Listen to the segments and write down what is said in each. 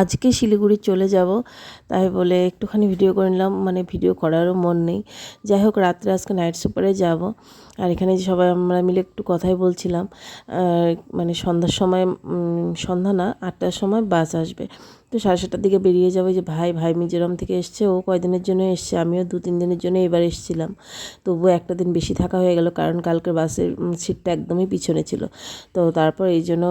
আজকে শিলিগুড়ি চলে যাব। তাই বলে একটুখানি ভিডিও করে নিলাম। মানে ভিডিও করারও মন নেই। যাই হোক, রাত্রে আজকে নাইট সুপারে যাব। আর এখানে যে সবাই আমরা মিলে একটু কথাই বলছিলাম মানে সন্ধ্যার সময় সন্ধ্যা না, আটটার সময় বাস আসবে। তো সাড়ে সাতটার দিকে বেরিয়ে যাবে যে ভাই ভাই মিজোরাম থেকে এসছে, ও কয়দিনের জন্য এসছে? আমিও দু, তিন দিনের জন্য এবার এসেছিলাম। তবুও একটা দিন বেশি থাকা হয়ে গেল, কারণ কালকের বাসের সিটটা একদমই পিছনে ছিল। তো তারপর এই জন্য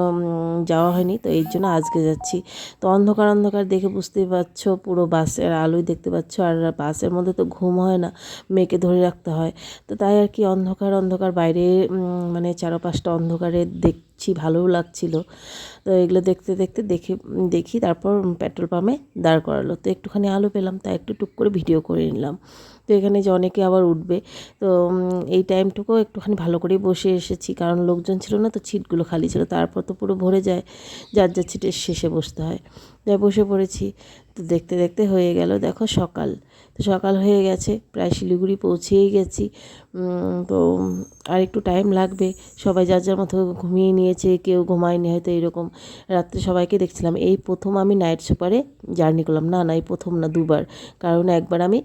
যাওয়া হয়নি, তো এই জন্য আজকে যাচ্ছি। তো অন্ধকার অন্ধকার দেখে বুঝতেই পারছ, পুরো বাসের আলোই দেখতে পাচ্ছ। আর বাসের মধ্যে তো ঘুম হয় না, মেয়েকে ধরে রাখতে হয়। তো তাই আর কি অন্ধকার অন্ধকার, বাইরে মানে চারপাশটা অন্ধকারে দেখছি, ভালোও লাগছিল। তো এগুলো দেখতে দেখতে দেখে, দেখি, তারপর পেট্রোল পাম্পে দাঁড় করালো। তো একটুখানি আলো পেলাম, তাই একটু টুক করে ভিডিও করে নিলাম। তো এখানে যে অনেকে আবার উঠবে, তো এই টাইমটুকু একটুখানি ভালো করেই বসে এসেছি। কারণ লোকজন ছিল না, তো ছিটগুলো খালি ছিল। তারপর তো পুরো ভরে যায়, যার যার ছিটের শেষে বসতে হয়। তাই বসে পড়েছি। তো দেখতে দেখতে হয়ে গেল, দেখো সকাল। তো সকাল হয়ে গেছে, প্রায় শিলিগুড়ি পৌঁছেই গেছি। তো আর একটু টাইম লাগবে। সবাই যার যার মতো ঘুমিয়ে নিয়েছে, কেউ ঘুমায়নি, হয়তো এরকম। রাত্রে সবাইকে দেখছিলাম। এই প্রথম আমি নাইট সুপারে জার্নি করলাম। না না, এই প্রথম না, দুবার। কারণ একবার আমি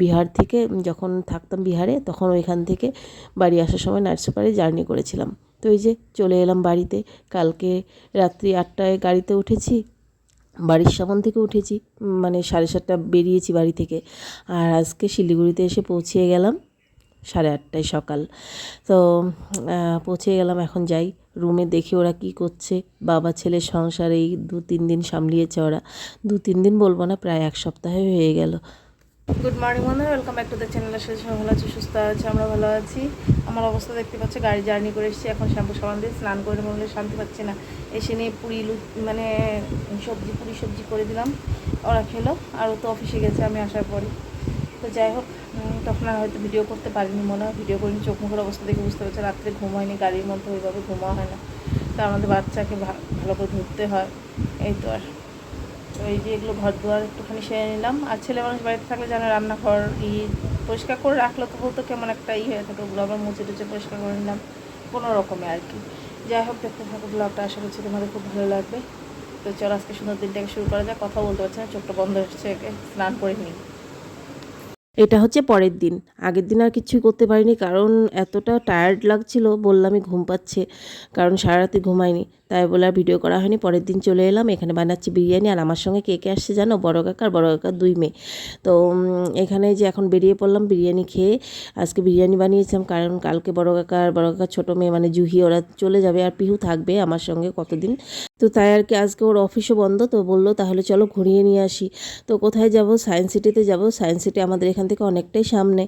বিহার থেকে যখন থাকতাম বিহারে, তখন ওইখান থেকে বাড়ি আসার সময় নাইট সুপারে জার্নি করেছিলাম। তো এই যে চলে এলাম বাড়িতে। কালকে রাত্রি আটটায় গাড়িতে উঠেছি। বাড়ির সামান থেকে উঠেছি মানে সাড়ে সাতটা বেরিয়েছি বাড়ি থেকে। আর আজকে শিলিগুড়িতে এসে পৌঁছিয়ে গেলাম সাড়ে আটটায় সকাল। তো পৌঁছে গেলাম, এখন যাই। রুমে দেখি ওরা কি করছে। বাবা ছেলের সংসার, এই দু তিন দিন সামলিয়েছে ওরা। দু তিন দিন বলব না, প্রায় এক সপ্তাহে হয়ে গেল। গুড মর্নিং বন্ধুরা। Welcome back to the channel আসলে সবাই ভালো আছি, সুস্থ আছে, আমরা ভালো আছি। আমার অবস্থা দেখতে পাচ্ছি, গাড়ি জার্নি করে এসেছি। এখন শ্যাম্পু সাবান দিয়ে স্নান করে বললে শান্তি পাচ্ছি না। এসে নিয়ে পুরি লু মানে সবজি, পুরি সবজি করে দিলাম। ওরা খেলো, আর তো অফিসে গেছে, আমি আসার পরে। তো যাই হোক তখন আর হয়তো ভিডিও করতে পারিনি মনে হয়। ভিডিও করিনি, চোখ মুখের অবস্থা দেখে বুঝতে পারছি, রাত্রে ঘুম হয়নি, গাড়ির মধ্যে ওইভাবে ঘুমা হয় না। তো আমাদের বাচ্চাকে ভালো করে ধরতে হয়। এই তো আর। তো এই যে এগুলো ঘর দুয়ার একটুখানি সেরে নিলাম। আর ছেলে মানুষ বাড়িতে থাকলে যেন রান্নাঘর ই পরিষ্কার করে রাখল তো বলতো কেমন একটা ই হয়ে থাকে, ওগুলো আবার মুছে টুচে পরিষ্কার করে নিলাম। কোনো রকমে আর কি। যাই হোক, দেখতে থাকো ব্লগটা, আশা করছি তোমাদের খুব ভালো লাগবে। তো চলো, আজকে সুন্দর দিনটাকে শুরু করা যায় কথা বলতে পারছি না, চোখটা বন্ধ হচ্ছে স্নান করে নিই। এটা হচ্ছে পরের দিন। আগের দিন আর কিছুই করতে পারিনি, কারণ এতটা টায়ার্ড লাগছিল, বললামই ঘুম পাচ্ছে, কারণ সারা রাতে ঘুমাইনি তাই বলে আর ভিডিও করা হয়নি। পরের দিন চলে এলাম, এখানে বানাচ্ছি বিরিয়ানি আর আমার সঙ্গে কে কে আসছে জানো? বড় কাকা আর বড় কাকার দুই মেয়ে। তো এখানে যে এখন বেরিয়ে পড়লাম বিরিয়ানি খেয়ে, আজকে বিরিয়ানি বানিয়েছিলাম কারণ কালকে বড় কাকা আর বড় কাকার ছোটো মেয়ে মানে জুহি, ওরা চলে যাবে আর পিহু থাকবে আমার সঙ্গে কতদিন। তো তাই আর কি আজকে ওর অফিসও বন্ধ, তো বলল তাহলে চলো ঘুরিয়ে নিয়ে আসি। তো কোথায় যাব? সায়েন্স সিটিতে যাব। সায়েন্স সিটি আমাদের এখান থেকে অনেকটাই সামনে।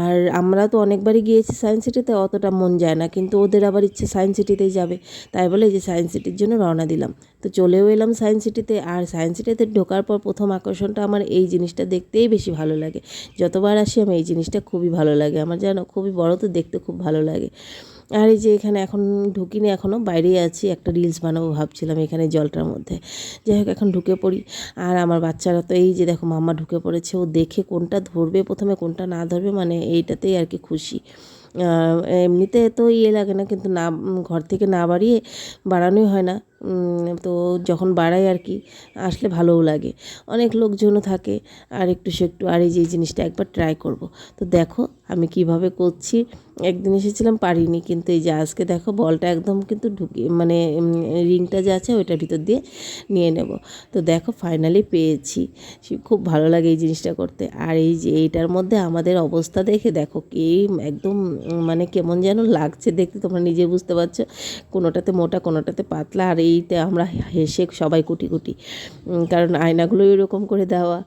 আর আমরা তো অনেকবারই গিয়েছি সায়েন্স সিটিতে, অতটা মন যায় না। কিন্তু ওদের আবার ইচ্ছে সায়েন্স সিটিতেই যাবে। তাই বলে যে সায়েন্স সিটির জন্য রওনা দিলাম। তো চলেও এলাম সায়েন্স সিটিতে। আর সায়েন্স সিটিতে ঢোকার পর প্রথম আকর্ষণটা আমার এই জিনিসটা দেখতেই বেশি ভালো লাগে। যতবার আসি আমি এই জিনিসটা খুবই ভালো লাগে। আমার যেন খুবই বড়, তো দেখতে খুব ভালো লাগে। আর এই যে এখানে এখন ঢুকিনি, এখনও বাইরেই আছি। একটা রিলস বানাবো ভাবছিলাম এখানে জলটার মধ্যে। যাই হোক, এখন ঢুকে পড়ি। আর আমার বাচ্চারা তো এই যে দেখো, মাম্মা ঢুকে পড়েছে। ও দেখে কোনটা ধরবে, প্রথমে কোনটা না ধরবে মানে এইটাতেই আর কি খুশি। এমনিতে তো ইয়ে লাগে না, কিন্তু না ঘর থেকে না বাড়িয়ে বাড়ানোই হয় না। তো যখন বাড়াই আর কি, আসলে ভালোও লাগে। অনেক লোকজনও থাকে, আর একটু সে একটু, আর এই যে জিনিসটা একবার ট্রাই করব। তো দেখো আমি কীভাবে করছি। একদিন এসেছিলাম, পারিনি কিন্তু এই যে আজকে দেখো বলটা একদম কিন্তু ঢুকি মানে রিংটা যে আছে ওইটার ভিতর দিয়ে নিয়ে নেব। তো দেখো ফাইনালি পেয়েছি। খুব ভালো লাগে এই জিনিসটা করতে। আর এই যে এইটার মধ্যে আমাদের অবস্থা দেখে দেখো কি একদম মানে কেমন যেন লাগছে দেখতে, তোমরা নিজে বুঝতে পারছ। কোনোটাতে মোটা, কোনোটাতে পাতলা। আর এইতে আমরা হেসে সবাই কুটি কুটি। কারণ আয়নাগুলো এরকম করে দেওয়া।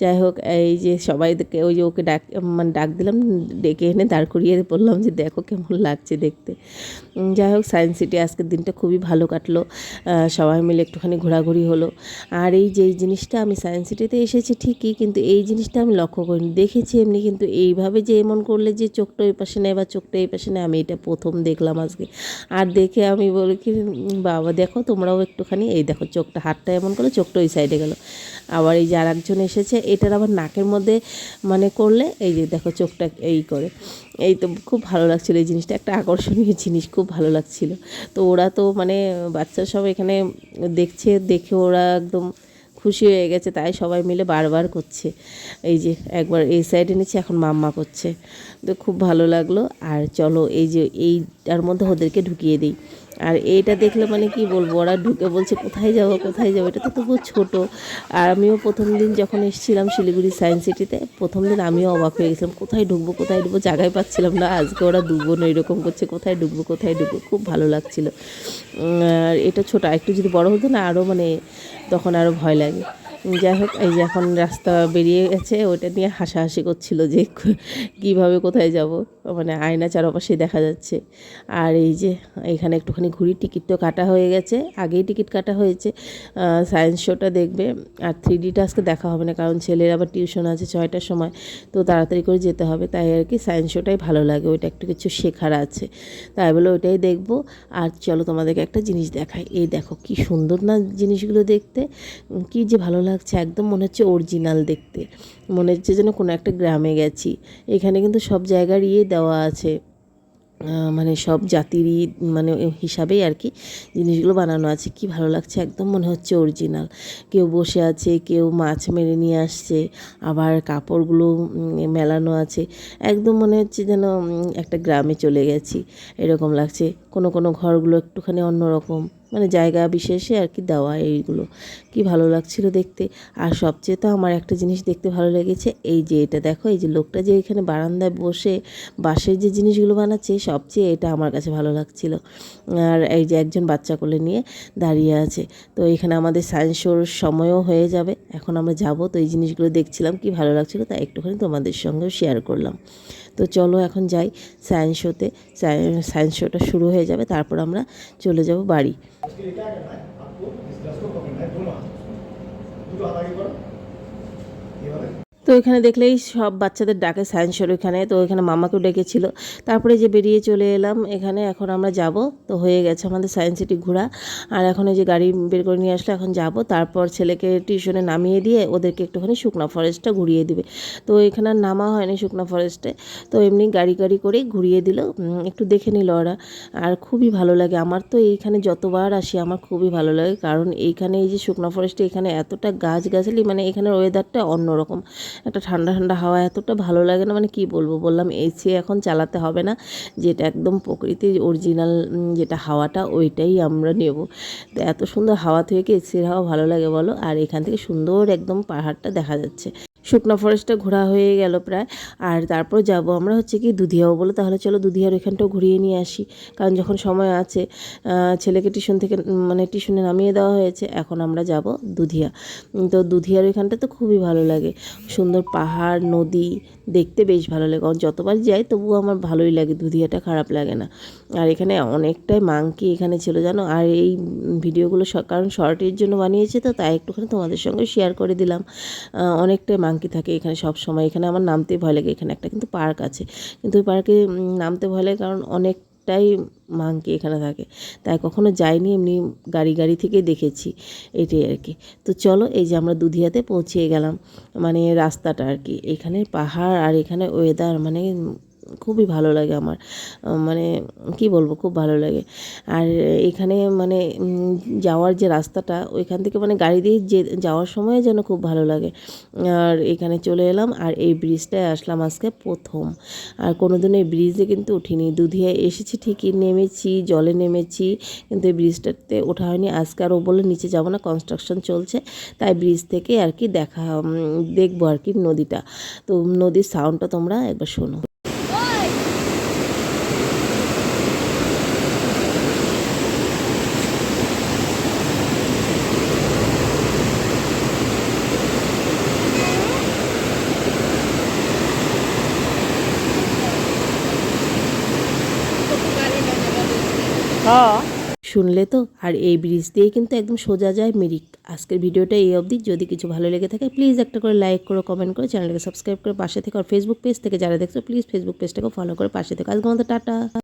যাই হোক, এই যে সবাই ওই যে ওকে ডাক মানে ডাক দিলাম, ডেকে এনে দাঁড় করিয়ে বললাম যে দেখো কেমন লাগছে দেখতে। যাই হোক সায়েন্স সিটি আজকের দিনটা খুবই ভালো কাটলো। সবাই মিলে একটুখানি ঘোরাঘুরি হলো। আর এই যে জিনিসটা আমি সায়েন্স সিটিতে এসেছি ঠিকই, কিন্তু এই জিনিসটা আমি লক্ষ্য করিনি। দেখেছি এমনি, কিন্তু এইভাবে যে এমন করলে যে চোখটা ওই পাশে নেয় বা চোখটা এই পাশে নেয়, আমি এটা প্রথম দেখলাম আজকে। আর দেখে আমি বলি কি, বাবা, দেখো, তোমরাও একটুখানি এই দেখো, চোখটা, হাতটা এমন করে চোখটা ওই সাইডে গেল। আবার এই যে আর একজন এসেছে, এটার আবার নাকের মধ্যে মানে করলে এই যে দেখো চোখটা এই করে। এই তো খুব ভালো লাগছিল এই জিনিসটা, একটা আকর্ষণীয় জিনিস, খুব ভালো লাগছিল। তো ওরা তো মানে বাচ্চা সব এখানে দেখছে, দেখে ওরা একদম খুশি হয়ে গেছে, তাই সবাই মিলে বারবার করছে। এই যে একবার এই সাইডে নিচ্ছে, এখন মাম্মা করছে। তো খুব ভালো লাগল। আর চলো এই যে এইটার মধ্যে ওদেরকে ঢুকিয়ে দিই। আর এইটা দেখলে মানে কি বলব, ওরা ঢুকে বলছে, কোথায় যাব কোথায় যাব? এটা তো তবুও ছোটো। আর আমিও প্রথম দিন যখন এসেছিলাম শিলিগুড়ি সায়েন্স সিটিতে প্রথম দিন আমিও অবাক হয়ে গেছিলাম, কোথায় ঢুকবো কোথায় ঢুকবো? জায়গায় পাচ্ছিলাম না, আজকে ওরা ডুববো না এরকম করছে, কোথায় ঢুকবো কোথায় ঢুকবো? খুব ভালো লাগছিল। আর এটা ছোটো একটু যদি বড় হতো না আরও মানে তখন আরও ভয় লাগে। যাই হোক, এই যে এখন রাস্তা বেরিয়ে গেছে ওইটা নিয়ে হাসাহাসি করছিল যে কীভাবে কোথায় যাব। মানে আয়না চারপাশে দেখা যাচ্ছে। আর এই যে এখানে একটুখানি ঘুরি টিকিট তো কাটা হয়ে গেছে, আগেই টিকিট কাটা হয়েছে। সায়েন্স শোটা দেখবে। আর থ্রি ডিটা আজকে দেখা হবে না, কারণ ছেলের আবার টিউশন আছে ছয়টার সময়, তো তাড়াতাড়ি করে যেতে হবে। তাই আর কি সায়েন্স শোটাই ভালো লাগে, ওইটা একটু কিছু শেখার আছে। তাই বলে ওইটাই দেখব। আর চলো তোমাদেরকে একটা জিনিস দেখাই। এই দেখো কি সুন্দর না জিনিসগুলো দেখতে কি যে ভালো লাগছে, একদম মনে হচ্ছে অরিজিনাল দেখতে। মনে হচ্ছে যেন কোনো একটা গ্রামে গেছি। এখানে কিন্তু সব জায়গার ইয়ে দেওয়া আছে। মানে সব জাতিরই মানে হিসাবেই আর কি জিনিসগুলো বানানো আছে। কি ভালো লাগছে, একদম মনে হচ্ছে অরিজিনাল কেউ বসে আছে, কেউ মাছ মেরে নিয়ে আসছে, আবার কাপড়গুলো মেলানো আছে। একদম মনে হচ্ছে যেন একটা গ্রামে চলে গেছি। এরকম লাগছে। কোনো কোনো ঘরগুলো একটুখানি অন্যরকম। মানে জায়গা বিশেষে আর কি দেওয়া এইগুলো। কি ভালো লাগছিল দেখতে। আর সবচেয়ে তো আমার একটা জিনিস দেখতে ভালো লেগেছে, এই যে এটা দেখো, এই যে লোকটা যে এখানে বারান্দায় বসে বাঁশের যে জিনিসগুলো বানাচ্ছে, সবচেয়ে এটা আমার কাছে ভালো লাগছিল। আর এই যে একজন বাচ্চা কোলে নিয়ে দাঁড়িয়ে আছে। তো এখানে আমাদের সায়েন্স শোর সময়ও হয়ে যাবে, এখন আমরা যাব, তো এই জিনিসগুলো দেখছিলাম, কি ভালো লাগছিল তাই একটুখানি তোমাদের সঙ্গেও শেয়ার করলাম। তো চলো এখন যাই সায়েন্স শোতে সায়েন্স শোটা শুরু হয়ে যাবে, তারপর আমরা চলে যাব বাড়ি। তো এখানে দেখলেই সব বাচ্চাদের ডাকে সায়েন্সের ওইখানে তো এখানে মামাকেও ডেকেছিল। তারপরে যে বেরিয়ে চলে এলাম, এখানে এখন আমরা যাব। তো হয়ে গেছে আমাদের সায়েন্স সিটি ঘোরা। আর এখন ওই যে গাড়ি বের করে নিয়ে আসলে, এখন যাব। তারপর ছেলেকে টিউশনে নামিয়ে দিয়ে ওদেরকে একটুখানি শুকনো ফরেস্টটা ঘুরিয়ে দিবে। তো এখানে নামা হয়নি শুকনা ফরেস্টে তো এমনি গাড়ি গাড়ি করেই ঘুরিয়ে দিল। একটু দেখে নিল ওরা। আর খুবই ভালো লাগে। আমার তো এইখানে যতবার আসি, আমার খুবই ভালো লাগে। কারণ এইখানে এই যে শুকনো ফরেস্টে এখানে এতটা গাছগাছালি মানে এখানের ওয়েদারটা অন্যরকম। একটা ঠান্ডা ঠান্ডা হাওয়া এতটা ভালো লাগে না মানে কি বলব? বললাম এসি এখন চালাতে হবে না, যেটা একদম প্রকৃতির অরিজিনাল যেটা হাওয়াটা, ওইটাই আমরা নেব। তো এত সুন্দর হাওয়া থেকে এসির হাওয়া ভালো লাগে বলো? আর এখান থেকে সুন্দর একদম পাহাড়টা দেখা যাচ্ছে। শুকনো ফরেস্টটা ঘোরা হয়ে গেল প্রায়। আর তারপর যাব আমরা হচ্ছে কি দুধিয়াও বলে, তাহলে চলো দুধিয়ার ওইখানটাও ঘুরিয়ে নিয়ে আসি। কারণ যখন সময় আছে ছেলেকে টিউশন থেকে মানে টিউশনে নামিয়ে দেওয়া হয়েছে, এখন আমরা যাব দুধিয়া। তো দুধিয়ার ওইখানটা তো খুবই ভালো লাগে। সুন্দর পাহাড়, নদী, দেখতে বেশ ভালো লাগে। কারণ যতবার যাই, তবুও আমার ভালোই লাগে, দুধিয়াটা খারাপ লাগে না। আর এখানে অনেকটাই মাংকি এখানে ছিল, জানো? আর এই ভিডিওগুলো কারণ শর্টের জন্য বানিয়েছে তো, তাই একটুখানি তোমাদের সঙ্গে শেয়ার করে দিলাম। অনেকটাই মাংকি থাকে এখানে সব সময়। এখানে আমার নামতে ভয় লাগে, এখানে একটা কিন্তু পার্ক আছে। কিন্তু ওই পার্কে নামতে ভয় লাগে কারণ অনেকটাই মাংকি এখানে থাকে। তাই কখনো যাইনি, এমনি গাড়ি গাড়ি থেকে দেখেছি এটাই আর কি। তো চলো, এই যে আমরা দুধিয়াতে পৌঁছে গেলাম। মানে রাস্তাটা আর কি। এখানে পাহাড় আর এখানে ওয়েদার মানে খুবই ভালো লাগে আমার। মানে কি বলব, খুব ভালো লাগে। আর এখানে মানে যাওয়ার যে রাস্তাটা, ওইখান থেকে মানে গাড়ি দিয়ে যে, যাওয়ার সময় যেন খুব ভালো লাগে। আর এখানে চলে এলাম, আর এই ব্রিজটায় আসলাম আজকে প্রথম। আর কোনোদিন এই ব্রিজে কিন্তু উঠিনি। দুধিয়ায় এসেছি, ঠিকই নেমেছি, জলে নেমেছি, কিন্তু এই ব্রিজটাতে ওঠা হয়নি। আজকে আর ও বলে নিচে যাব না কনস্ট্রাকশন চলছে। তাই ব্রিজ থেকে আর কি দেখা দেখব আর কি নদীটা। তো নদীর সাউন্ডটা তোমরা একবার শোনো। শুনলে তো, আর এই ব্রিজ দিয়ে কিন্তু একদম সোজা যায় মিরিক। আজকের ভিডিওটা এই অবধি। যদি কিছু ভালো লেগে থাকে প্লিজ একটা করে লাইক করো কমেন্ট করো চ্যানেলকে সাবস্ক্রাইব করে পাশে থেকে, আর ফেসবুক পেজ থেকে যারা দেখছ প্লিজ ফেসবুক পেজটাকে ফলো করে পাশে থেকে। আজকে আমাদের টাটা।